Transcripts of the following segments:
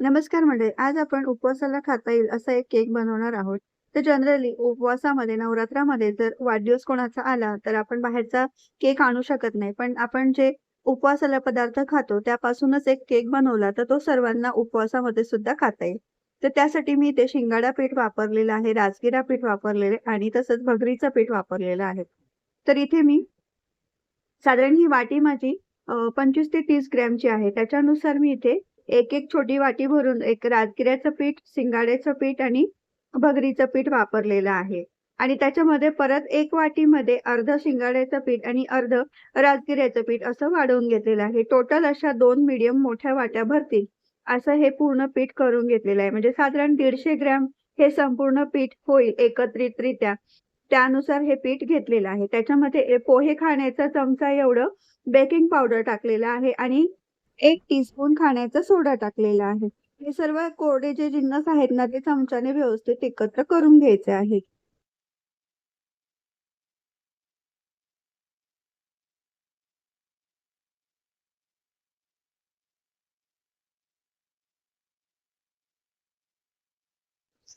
नमस्कार मंडळी. आज आपण उपवासाला खाता येईल असा एक केक बनवणार आहोत. तर जनरली उपवासामध्ये, नवरात्रामध्ये जर वाढदिवस कोणाचा आला, तर आपण बाहेरचा केक आणू शकत नाही. पण आपण जे उपवासाला पदार्थ खातो, त्यापासूनच एक केक बनवला, तर तो सर्वांना उपवासामध्ये सुद्धा खाता येईल. तर त्यासाठी मी इथे शिंगाडा पीठ वापरलेलं आहे, राजगिरा पीठ वापरलेले आणि तसंच भगरीचं पीठ वापरलेलं आहे. तर इथे मी साधारण ही वाटी माझी पंचवीस ते तीस ग्रॅमची आहे. त्याच्यानुसार मी इथे एक-एक छोटी वाटी भरून एक राजगिऱ्याचं पीठ, शिंगाड्याचं पीठ आणि भगरीचं पीठ वापरलेलं आहे. आणि त्याच्यामध्ये परत एक वाटीमध्ये अर्ध शिंगाड्याचं पीठ आणि अर्ध राजगिऱ्याचं पीठ असं वाढवून घेतलेलं आहे. टोटल अशा दोन मीडियम मोठ्या वाट्या भरतील, असं हे पूर्ण पीठ करून घेतलेलं आहे. म्हणजे साधारण दीडशे ग्रॅम हे संपूर्ण पीठ होईल एकत्रितरित्या. त्यानुसार हे पीठ घेतलेलं आहे. त्याच्यामध्ये पोहे खाण्याचा चमचा एवढं बेकिंग पावडर टाकलेलं आहे आणि एक टीस्पून खाण्याचा सोडा टाकलेला आहे. हे सर्व कोरडे जे जिन्नस आहेत ना, ते चमच्याने व्यवस्थित एकत्र करून घ्यायचे आहेत.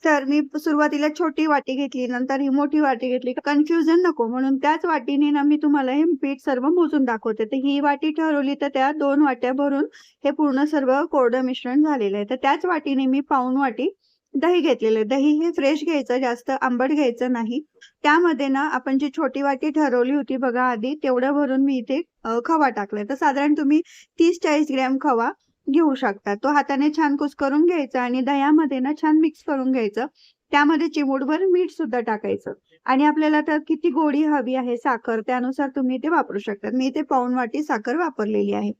तर मी सुरुवातीला छोटी वाटी घेतली, नंतर ही मोठी वाटी घेतली. कन्फ्युजन नको म्हणून त्याच वाटीने ना मी तुम्हाला हे पीठ सर्व मोजून दाखवते. तर ही वाटी ठरवली, तर त्या दोन वाट्या भरून हे पूर्ण सर्व कोरडं मिश्रण झालेलं आहे. तर त्याच वाटीने मी पाऊन वाटी दही घेतलेलं दही हे फ्रेश घ्यायचं, जास्त आंबट घ्यायचं नाही. त्यामध्ये ना आपण जी छोटी वाटी ठरवली होती बघा आधी, तेवढं भरून मी इथे खवा टाकलाय. तर साधारण तुम्ही 30-40 ग्रॅम खवा घेऊ शकता. तो हाताने छान कुस्करून घ्यायचा आणि दह्यामध्ये ना छान मिक्स करून घ्यायचं. त्यामध्ये चिमूटभर मीठ सुद्धा टाकायचं आणि आपल्याला तर किती गोडी हवी आहे साखर, त्यानुसार तुम्ही ते वापरू शकता. मी इथे पाऊन वाटी साखर वापरलेली आहे.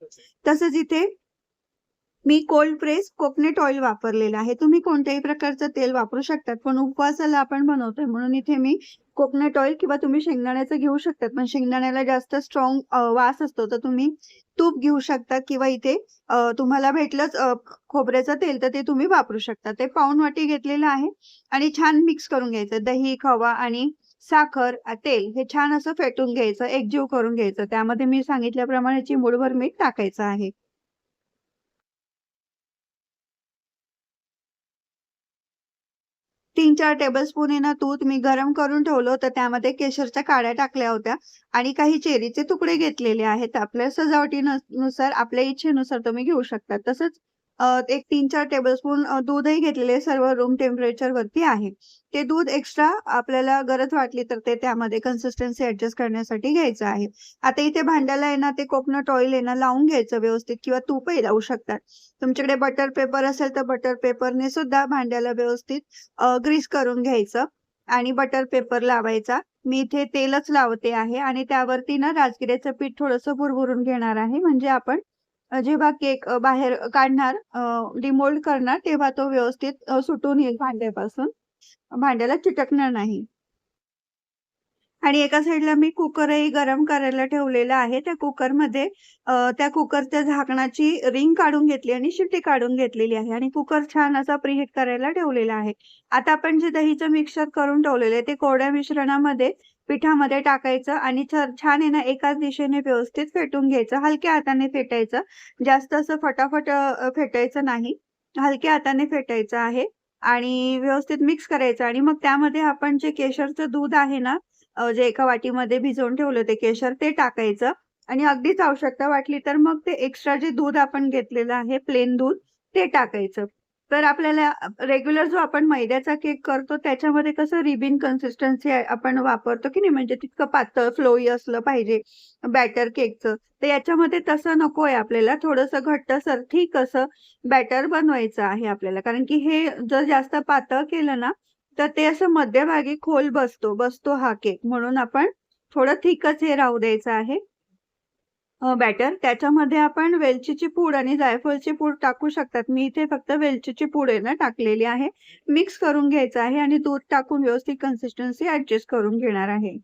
तसंच इथे मी कोल्ड प्रेस कोकोनट ऑइल वापरलेलं आहे. तुम्ही कोणत्याही प्रकारचं तेल वापरू शकतात. पण उपवासाला आपण बनवतोय म्हणून इथे मी कोकोनट ऑइल किंवा तुम्ही शेंगदाण्याचं घेऊ शकतात. पण शेंगदाण्याला जास्त स्ट्राँग वास असतो, तर तुम्ही तूप घेऊ शकता किंवा इथे तुम्हाला भेटलंच खोबऱ्याचं तेल, तर ते तुम्ही वापरू शकता. ते पाऊन वाटी घेतलेलं आहे आणि छान मिक्स करून घ्यायचं. दही, खवा आणि साखर, तेल हे छान असं फेटून घ्यायचं, एकजीव करून घ्यायचं. त्यामध्ये मी सांगितल्याप्रमाणे चिमूटभर मीठ टाकायचं आहे. तीन चार टेबल स्पून ना तूप मी गरम करून ठेवलं होतं. त्यामध्ये केशरच्या काड्या टाकल्या होत्या आणि काही चेरीचे तुकडे घेतलेले आहेत. आपल्या सजावटीनुसार आपल्या इच्छेनुसार तुम्ही घेऊ शकता. तसंच एक 3-4 टेबलस्पून दूधही घेतलेले सर्व रूम टेम्परेचर वरती आहे. ते दूध एक्स्ट्रा आपल्याला गरज वाटली तर ते त्यामध्ये कन्सिस्टन्सी ऍडजस्ट करण्यासाठी घ्यायचं आहे. आता इथे भांड्याला आहे ना ते कोकोनट ऑइल आहे ना लावून घ्यायचं व्यवस्थित किंवा तूपही लावू शकतात. तुमच्याकडे बटर पेपर असेल तर बटर पेपरने सुद्धा भांड्याला व्यवस्थित ग्रीस करून घ्यायचं आणि बटर पेपर लावायचा. मी इथे तेलच लावते आहे आणि त्यावरती ना राजगिऱ्याचं पीठ थोडंसं भुरभुरून घेणार आहे. म्हणजे आपण जेव्हा केक बाहेर काढणार डिमोल्ड करणार, तेव्हा तो व्यवस्थित सुटून येईल भांड्यापासून. भांड्याला चिटकणार नाही. आणि एका साईडला मी कुकरही गरम करायला ठेवलेला आहे. त्या कुकरमध्ये त्या कुकरच्या झाकणाची रिंग काढून घेतली आणि शिट्टी काढून घेतलेली आहे आणि कुकर छान असा प्रिहीट करायला ठेवलेला आहे. आता आपण जे दहीचं मिक्सर करून ठेवलेलं आहे, ते कोरड्या मिश्रणामध्ये पिठामध्ये टाकायचं आणि छान आहे ना एकाच दिशेने व्यवस्थित फेटून घ्यायचं. हलक्या हाताने फेटायचं. जास्त असं फटाफट फेटायचं नाही. हलक्या हाताने फेटायचं आहे आणि व्यवस्थित मिक्स करायचं आणि मग त्यामध्ये आपण जे केशरचं दूध आहे ना, जे एका वाटीमध्ये भिजवून ठेवलं ते केशर, ते टाकायचं आणि अगदीच आवश्यकता वाटली तर मग ते एक्स्ट्रा जे दूध आपण घेतलेलं आहे, प्लेन दूध, ते टाकायचं. तर आपल्याला रेग्युलर जो आपण मैद्याचा केक करतो, त्याच्यामध्ये कसं रिबिन कन्सिस्टन्सी आपण वापरतो की नाही, म्हणजे तितकं पातळ फ्लोई असलं पाहिजे बॅटर केकचं. तर याच्यामध्ये तसं नको आहे आपल्याला. थोडंसं घट्टसर ठीक असं बॅटर बनवायचं आहे आपल्याला. कारण की हे जर जास्त पातळ केलं ना, तर ते असं मध्यभागी खोल बसतो बसतो हा केक. म्हणून आपण थोडं थिकच हे राहू द्यायचं आहे. बॅटर. त्याच्यामध्ये आपण वेलचीची पूड आणि जायफळची पूड टाकू शकतात. मी इथे फक्त वेलचीची पूड आहे ना टाकलेली आहे. मिक्स करून घ्यायचं आहे आणि दूध टाकून व्यवस्थित कन्सिस्टन्सी ऍडजस्ट करून घेणार आहे.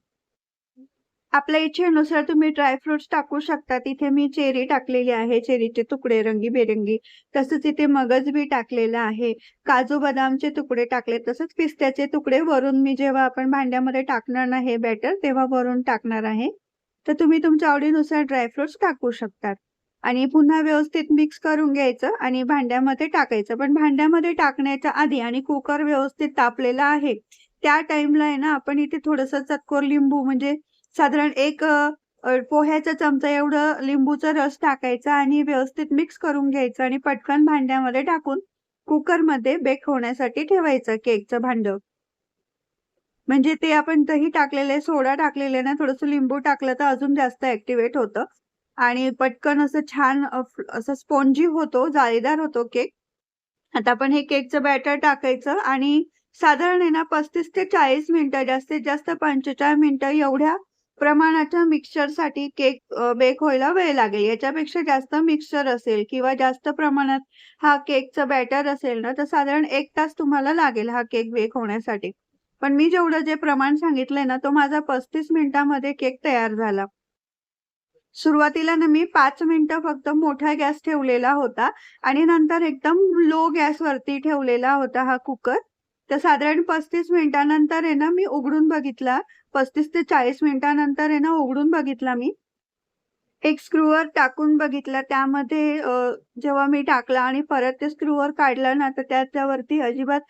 आपल्या इच्छेनुसार तुम्ही ड्रायफ्रुट्स टाकू शकता. इथे मी चेरी टाकलेली आहे, चेरीचे तुकडे रंगीबेरंगी. तसंच इथे मगज बी टाकलेलं आहे. काजू बदामचे तुकडे टाकले. तसंच पिस्त्याचे तुकडे वरून मी जेव्हा आपण भांड्यामध्ये टाकणार नाही हे बॅटर, तेव्हा वरून टाकणार आहे. तर तुम्ही तुमच्या आवडीनुसार ड्रायफ्रुट्स टाकू शकतात. आणि पुन्हा व्यवस्थित मिक्स करून घ्यायचं आणि भांड्यामध्ये टाकायचं. पण भांड्यामध्ये टाकण्याच्या आधी आणि कुकर व्यवस्थित तापलेला आहे, त्या टाईमला आहे ना आपण इथे थोडंसं चतकोर लिंबू म्हणजे साधारण एक पोह्याचा चमचा एवढं लिंबूचा रस टाकायचा आणि व्यवस्थित मिक्स करून घ्यायचं आणि पटकन भांड्यामध्ये टाकून कुकरमध्ये बेक होण्यासाठी ठेवायचं केकचं भांडं. म्हणजे ते आपण दही टाकलेले, सोडा टाकलेले ना, थोडंसं लिंबू टाकलं तर अजून जास्त ऍक्टिव्हेट होतं आणि पटकन असं छान असं स्पॉन्जी होतो, जाळीदार होतो केक. आता आपण हे केकचं बॅटर टाकायचं आणि साधारण आहे ना 35 ते 40 मिनिटं, जास्तीत जास्त 45 मिनिटं एवढ्या प्रमाणाच्या मिक्सरसाठी केक बेक व्हायला वेळ लागेल. याच्यापेक्षा जास्त मिक्सर असेल किंवा जास्त प्रमाणात हा केकचं बॅटर असेल ना, तर साधारण एक तास तुम्हाला लागेल हा केक बेक होण्यासाठी. पण मी जेवढं जे प्रमाण सांगितलंय ना, तो माझा पस्तीस मिनिटांमध्ये केक तयार झाला. सुरुवातीला ना मी पाच मिनिटं फक्त मोठा गॅस ठेवलेला होता आणि नंतर एकदम लो गॅसवरती ठेवलेला होता हा कुकर. तर साधारण 35 मिनिटानंतर आहे ना, मी उघडून बघितला. 35 ते 40 मिनिटानंतर आहे ना, उघडून बघितला मी. एक स्क्रूवर टाकून बघितला. त्यामध्ये जेव्हा मी टाकला आणि परत ते स्क्रूवर काढला ना, तर त्याच्यावरती अजिबात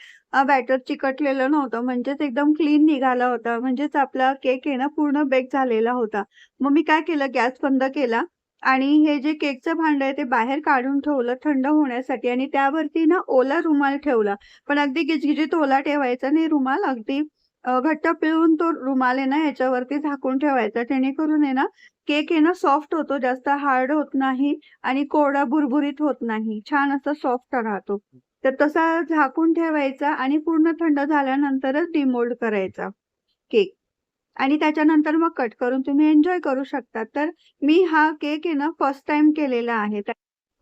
बॅटर चिकटलेलं नव्हतं. म्हणजेच एकदम क्लीन निघाला होता. म्हणजेच आपला केक आहे ना, पूर्ण बेक झालेला होता. मग मी काय केलं, गॅस बंद केला आणि हे जे केकचं भांडं आहे, ते बाहेर काढून ठेवलं थंड होण्यासाठी आणि त्यावरती ना ओला रुमाल ठेवला. पण अगदी गिजगिजीत ओला ठेवायचा नाही रुमाल. अगदी घट्ट पिळून तो रुमाल आहे ना, याच्यावरती झाकून ठेवायचा. जेणेकरून आहे ना, केक आहे ना सॉफ्ट होतो, जास्त हार्ड होत नाही आणि कोरडा भुरभुरीत होत नाही. छान असा सॉफ्ट राहतो. तर तसा झाकून ठेवायचा आणि पूर्ण थंड झाल्यानंतरच डिमोल्ड करायचा केक आणि त्याच्यानंतर मग कट करून तुम्ही एन्जॉय करू शकता. तर मी हा केक आहे ना, फर्स्ट टाइम केलेला आहे.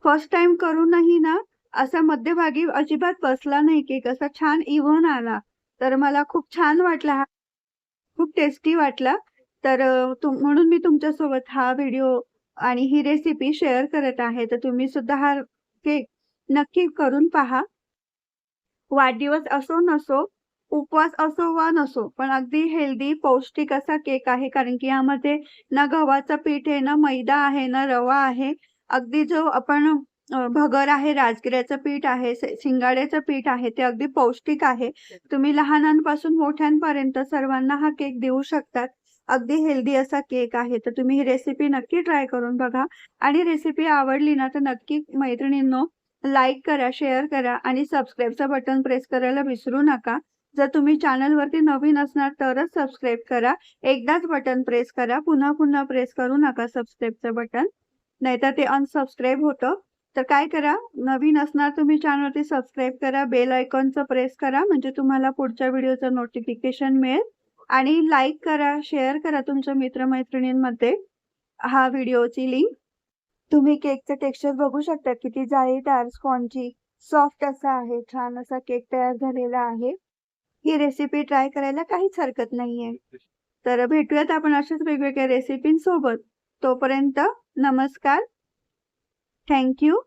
फर्स्ट टाइम करूनही ना, असा मध्यभागी अजिबात बसला नाही केक. असा छान इव्हन आला. तर मला खूप छान वाटला हा. खूप टेस्टी वाटला. तर म्हणून मी तुमच्यासोबत हा व्हिडिओ आणि ही रेसिपी शेअर करत आहे. तर तुम्ही सुद्धा हा केक नक्की करून पहा. वाढदिवस असो नसो, उपवास असो वा नसो, पण अगदी हेल्दी पौष्टिक असा केक आहे. कारण की यामध्ये ना गव्हाचं पीठ आहे, ना मैदा आहे, ना रवा आहे. अगदी जो आपण भगर आहे, राजगिऱ्याचं पीठ आहे, शिंगाड्याचं पीठ आहे, ते अगदी पौष्टिक आहे. तुम्ही लहानांपासून मोठ्यांपर्यंत सर्वांना हा केक देऊ शकतात. अगदी हेल्दी असा केक आहे. तर तुम्ही ही रेसिपी नक्की ट्राय करून बघा आणि रेसिपी आवडली ना, तर नक्की मैत्रिणींनो लाईक करा, शेअर करा आणि सबस्क्राईबचं बटन प्रेस करायला विसरू नका. जर तुम्ही चॅनलवरती नवीन असणार तरच सबस्क्राईब करा. एकदाच बटन प्रेस करा. पुन्हा-पुन्हा प्रेस करू नका सबस्क्राईबचं बटन. नाहीतर ते अनसबस्क्राईब होतं. तर काय करा, नवीन असणार तुम्ही चॅनलवरती सबस्क्राईब करा. बेल आयकॉनचं प्रेस करा. म्हणजे तुम्हाला पुढच्या व्हिडिओचं नोटिफिकेशन मिळेल आणि लाईक करा, शेअर करा तुमच्या मित्रमैत्रिणींमध्ये हा व्हिडिओची लिंक. तुम्ही केकचं टेक्स्चर बघू शकता. किती जाळीदार, स्पॉन्जी, सॉफ्ट असा आहे. छान असा केक तयार झालेला आहे. ही रेसिपी ट्राय करायला काहीच हरकत नाहीये. तर भेटूयात आपण अशाच वेगवेगळ्या रेसिपींसोबत. तोपर्यंत नमस्कार. Thank you.